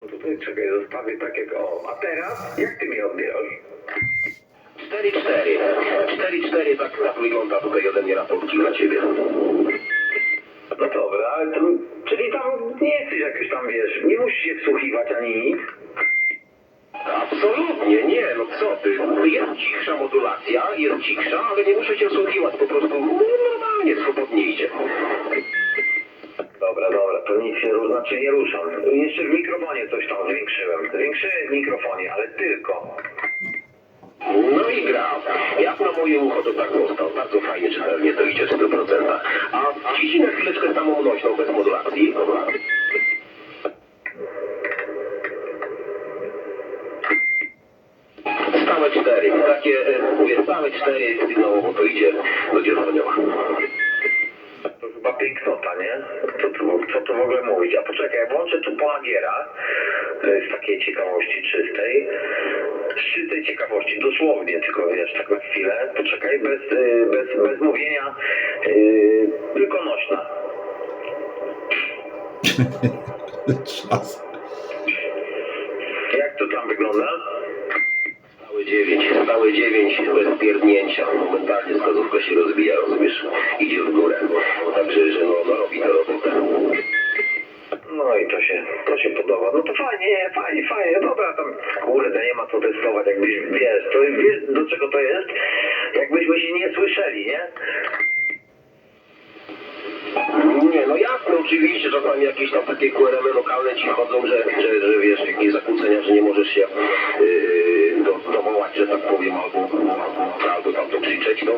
Tutaj czekaj, zostawię tak jak o. A teraz? Jak ty mnie odbierasz? 4-4. 4-4 tak, tak wygląda tutaj ode mnie raporcik dla ciebie. No dobra, ale to, czyli tam nie jesteś jakoś tam, wiesz, nie musisz się wsłuchiwać ani nic. Absolutnie, nie, no co ty. Jest cichsza modulacja, jest cichsza, ale nie muszę cię słuchiwać, po prostu normalnie, swobodnie idzie. Nic się ru- znaczy nie ruszam. Jeszcze w mikrofonie coś tam zwiększyłem. Zwiększyłem w mikrofonie, ale tylko. No i gra. Jak na moje ucho to tak został. Bardzo fajnie czytelnie to idzie w 100%. A ciśnij na chwileczkę samą nośną bez modulacji. Stałe cztery. Takie, e, mówię, stałe cztery sygnałowo to idzie do dzierżoniowa. Pięknota, nie? Co tu, co tu w ogóle mówić? A poczekaj, włączę tu Polagiera. To jest takiej ciekawości czystej. Z czystej ciekawości, dosłownie, tylko wiesz, tak na chwilę. Poczekaj, bez, y, bez, bez mówienia, y, tylko nośna. Czas. Jak to tam wygląda? Stałe dziewięć, stałe dziewięć bez pierdnięcia. Momentalnie wskazówka się rozbija, rozumiesz? Idzie w górę. Także, że no, no robi to robotę. No i to się, to się podoba. No to fajnie, fajnie, fajnie. Dobra, tam kurde, nie ma co testować, jakbyś, wiesz, to wiesz do czego to jest? Jakbyśmy się nie słyszeli, nie? Nie, no jasne, oczywiście, czasami jakieś tam takie QRM lokalne ci chodzą, że, że, że wiesz, jakieś zakłócenia, że nie możesz się yy, że tak powiem, albo, albo, tam to krzyczeć, to,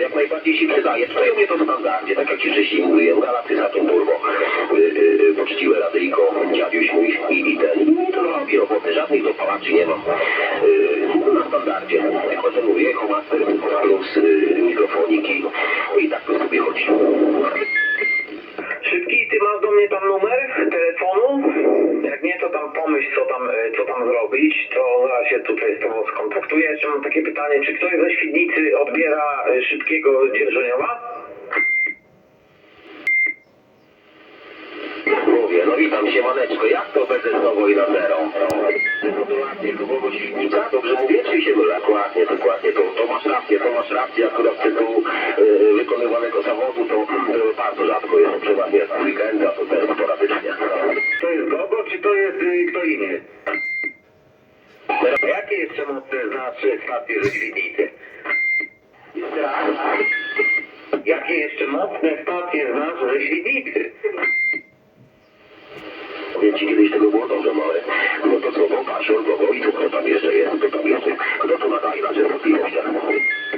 jak najbardziej się przydaje. U mnie to standardzie, tak jak ci wcześniej mówiłem, Galaxy Saturn Turbo, yy, yy, poczciwe radyjko, dziaduś mój i, i ten, i to robi roboty, żadnych dopalaczy nie mam. Yy, na standardzie, tylko że mówię, Echo Master plus yy, mikrofonik i, i tak to sobie chodzi. Ty masz do mnie tam numer telefonu? Jak nie, to tam pomyśl, co tam, e, co tam zrobić, to zaraz się tutaj z tobą skontaktuję. Jeszcze mam takie pytanie, czy ktoś ze Świdnicy odbiera e, szybkiego dzierżoniowa? Mówię, no witam się maneczko, jak to będę znowu i na zero? Gratulacje, klubowo Świdnica, dobrze mówię, czy się mylę? Dokładnie, dokładnie, to, to masz rację, to masz rację, akurat z tytułu e, wykonywanego zawodu to, to bardzo rzadko jest, przeważnie w weekendy, a to też sporadycznie. To jest Gogo, czy to jest y, kto inny? Jakie jeszcze mocne znasz e, stacje raz? Jakie jeszcze mocne stacje znasz ze Ci, kiedyś tego było dobrze małe. No to co, Pasior, Gogo i co tam jeszcze jest, kto tam jeszcze, kto tu nadaje na częstotliwościach?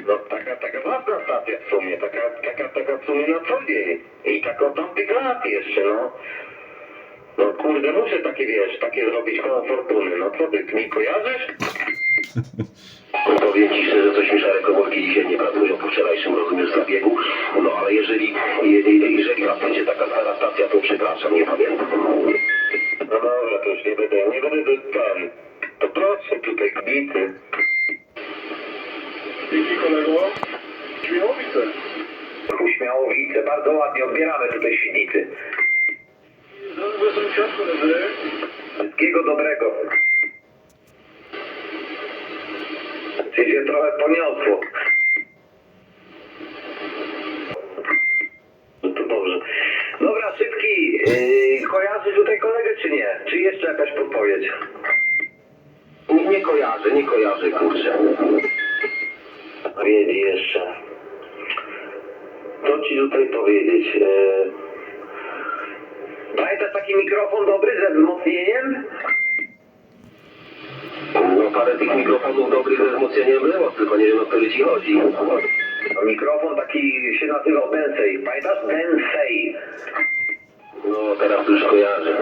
No taka, taka ważna stacja w sumie, taka, taka, taka w sumie na co dzień. I tak od tamtych lat jeszcze, no. No kurde, muszę takie, wiesz, takie zrobić koło fortuny. No co ty, mi kojarzysz? Powiem ci szczerze, coś mi szare komórki dzisiaj nie pracują po wczorajszym, rozumiesz, zabiegu. No ale jeżeli, je- je- jeżeli was będzie taka stara stacja, to przepraszam, nie pamiętam. Już nie będę, nie będę ten. To proszę tutaj kbity. Dzięki kolego. Śmiałowice. Uśmiałowice, bardzo ładnie odbieramy tutaj Świdnicy. Zdrowy sąsiad koledzy. Wszystkiego dobrego. Cię się trochę poniosło. No to dobrze. Dobra, szybki. Yy, kojarzysz tutaj kolegę czy nie? Czy jeszcze jakaś podpowiedź? Nie, nie kojarzę, nie kojarzę, kurczę. Wiedzi jeszcze. Co ci tutaj powiedzieć? Yy... Pamiętasz taki mikrofon dobry ze wzmocnieniem? No parę tych mikrofonów dobrych ze wzmocnieniem było, tylko nie wiem o który ci chodzi. Mikrofon taki się nazywał Densei. Pamiętasz? Densei. No teraz już kojarzę.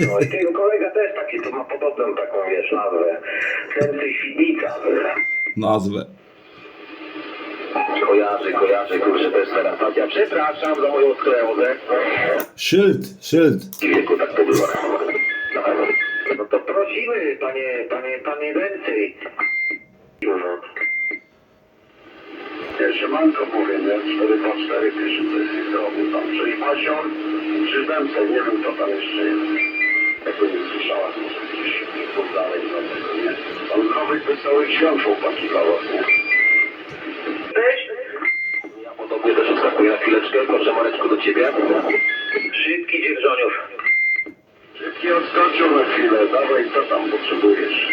No i ten kolega też taki, to ma podobną taką, wiesz, nazwę. Densei Świdnica. Nazwę. Kojarzę, kojarzę, kurczę, to jest teraz stacja. Przepraszam za moją sklerozę. Szyld, szyld. W wieku tak to bywa. No to prosimy, panie, panie, panie. No. Siemanko mówię, nie? 4 po 4 pisze coś z zrobił tam. Czyli Pasior, czy Dęce, nie wiem co tam jeszcze jest. Tego nie słyszałem. muszę gdzieś dalej za tego, nie? Świąt chłopaki dla was, nie? Cześć. Ja podobnie też odskakuję na chwileczkę. Proszę Mareczku do ciebie. Szybki dzierżoniów. Szybki odskoczył na chwilę, dawaj, co tam potrzebujesz?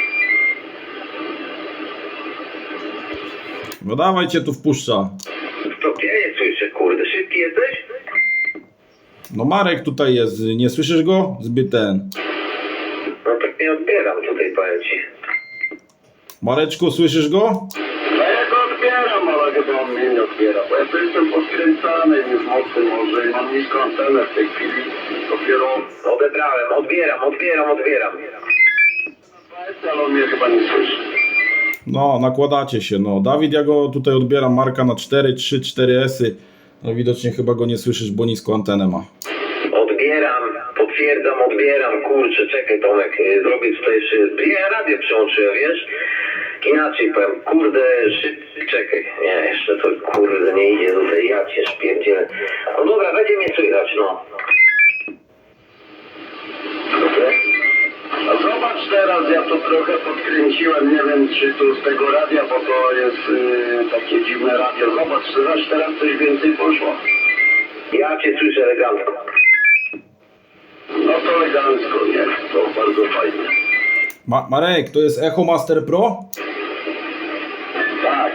No dawajcie tu wpuszcza. To jest słyszę, kurde, szybki jesteś? No Marek tutaj jest, nie słyszysz go? Zbyt ten. Nie odbieram tutaj, powiem ci. Mareczku, słyszysz go? No ja go odbieram, ale chyba on mnie nie odbiera, bo ja tu jestem podkręcany, z mocy może i mam niską antenę w tej chwili. Dopiero Odebrałem, odbieram, odbieram, odbieram. ale on mnie chyba nie słyszy. No, nakładacie się, no. Dawid, ja go tutaj odbieram, Marka na 4, 3, 4 esy. No widocznie chyba go nie słyszysz, bo niską antenę ma. Potwierdzam, odbieram, kurczę, czekaj Tomek, y, zrobię tutaj jeszcze, ja radio przyłączyłem, wiesz? Inaczej powiem, kurde, szyb, czekaj, nie, jeszcze to kurde nie idzie tutaj, ja cię szpierdzielę. No dobra, będzie mnie słychać, no. A zobacz teraz, ja to trochę podkręciłem, nie wiem czy tu z tego radia, bo to jest y, takie dziwne radio. Zobacz, zobacz teraz coś więcej poszło. Ja cię słyszę elegancko. No to elegancko, nie? To bardzo fajnie. Ma Marek, to jest Echo Master Pro? Tak.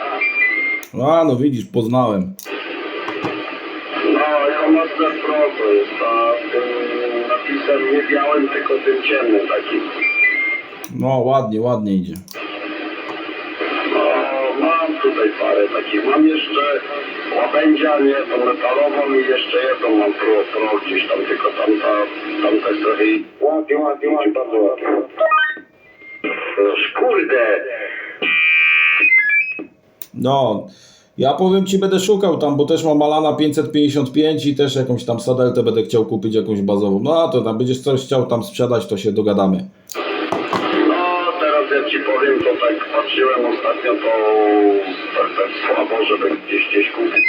A, no widzisz, poznałem. No, ja Master Pro to jest ta, tym napisem nie białym, tylko tym ciemnym takim. No, ładnie, ładnie idzie. Tutaj parę takich. Mam jeszcze łabędzia, nie, tą metalową i jeszcze jedną mam pro, pro gdzieś tam, tylko tamta, tamta jest trochę... Ładnie, ładnie, ładnie, bardzo ładnie. No kurde, No, ja powiem ci, będę szukał tam, bo też mam Alana 555 i też jakąś tam sadeltę będę chciał kupić, jakąś bazową. No, a to tam będziesz coś chciał tam sprzedać, to się dogadamy. Patrzyłem ostatnio, to tak, tak słabo, żeby gdzieś gdzieś kupić.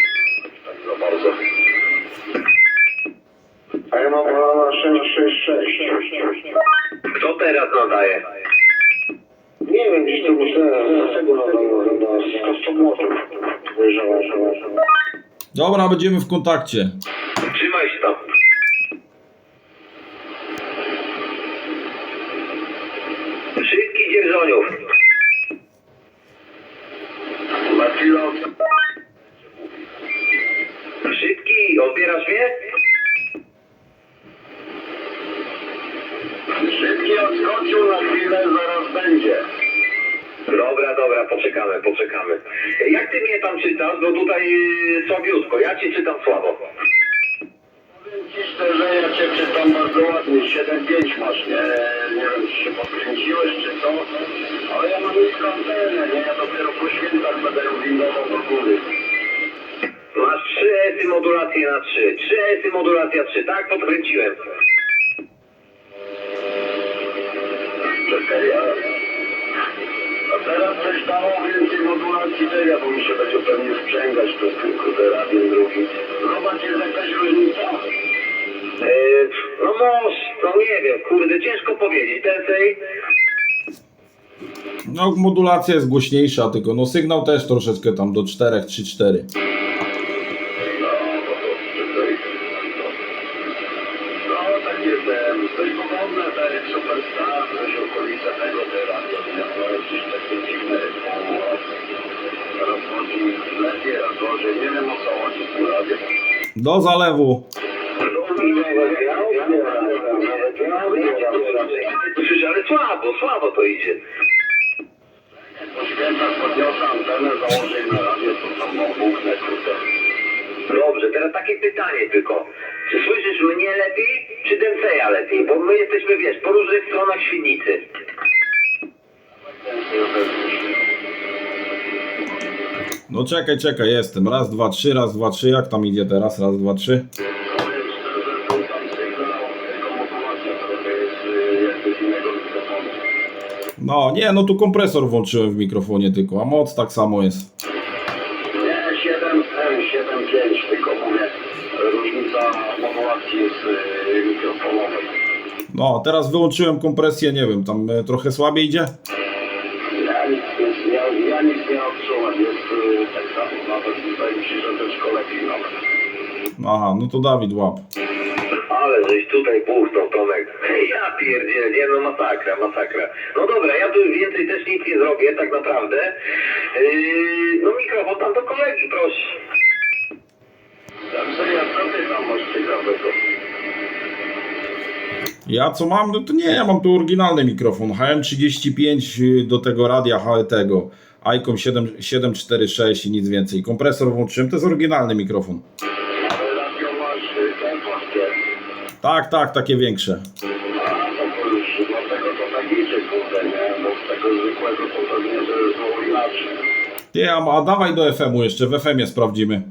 Tak za bardzo. A ja mam na 666. kto teraz nadaje? Nie wiem, gdzieś to myślałem, dlaczego nadało chyba z kostomotów. Że Dobra, będziemy w kontakcie. Trzymaj Pilot. Szybki, odbierasz mnie? Szybki odskoczył na chwilę, zaraz będzie. Dobra, dobra, poczekamy, poczekamy. Jak ty mnie tam czytasz? Bo tutaj yy, słabiutko, ja cię czytam słabo. Cię czytam bardzo ładnie. 7-5 masz, nie? Nie wiem, czy się podkręciłeś, czy co, ale ja mam niską antenę, nie? Ja dopiero po świętach będę ją windował do góry. Masz 3 esy modulację na 3. 3 esy modulacja 3, tak? Podkręciłem. Czekaj, a... A teraz coś dało więcej modulacji tego, bo mi się będzie pewnie sprzęgać to z tym kurde radiem drugim. Zobacz, jest jakaś różnica. Yy, no może, no nie wiem, kurde, ciężko powiedzieć. Ten No, modulacja jest głośniejsza, tylko no sygnał też troszeczkę tam do 4, 3, 4. No, bo to tutaj... No, takie ten, coś podobne, tak jak Superstar, coś okolice tego teraz, to jakieś takie dziwne koło. Teraz chodzi lepiej, a gorzej, nie wiem o co chodzi z tym radiem. Do zalewu. Słyszę, ale słabo, słabo to idzie. Dobrze, teraz takie pytanie tylko. Czy słyszysz mnie lepiej, czy Denseja lepiej? Bo my jesteśmy, wiesz, po różnych stronach świdnicy. No czekaj, czekaj, jestem. Raz, dwa, trzy, raz, dwa, trzy. Jak tam idzie teraz? Raz, dwa, trzy. No, nie, no tu kompresor włączyłem w mikrofonie tylko, a moc tak samo jest. Nie, 7, 7, 5, tylko mówię, różnica modulacji jest mikrofonowej. No, teraz wyłączyłem kompresję, nie wiem, tam e, trochę słabiej idzie? Ja nic, nie- ja, ja nic nie odczułem, jest y, tak samo, nawet wydaje mi się, że troszkę lepiej nawet. Aha, no to Dawid łap. Ale żeś tutaj puchną, Tomek. Ja pierdzielę, nie no masakra, masakra. No dobra, ja tu więcej też nic nie zrobię, tak naprawdę. Yy, no mikrofon tam do kolegi, proszę. Ja co? Ja co mam? No to nie, ja mam tu oryginalny mikrofon. HM35 y, do tego radia HET-go. ICOM 7, 746 i nic więcej. Kompresor włączyłem, to jest oryginalny mikrofon. Pewnie, że było inaczej. Ty, a, a dawaj do FM-u jeszcze, w FM-ie sprawdzimy.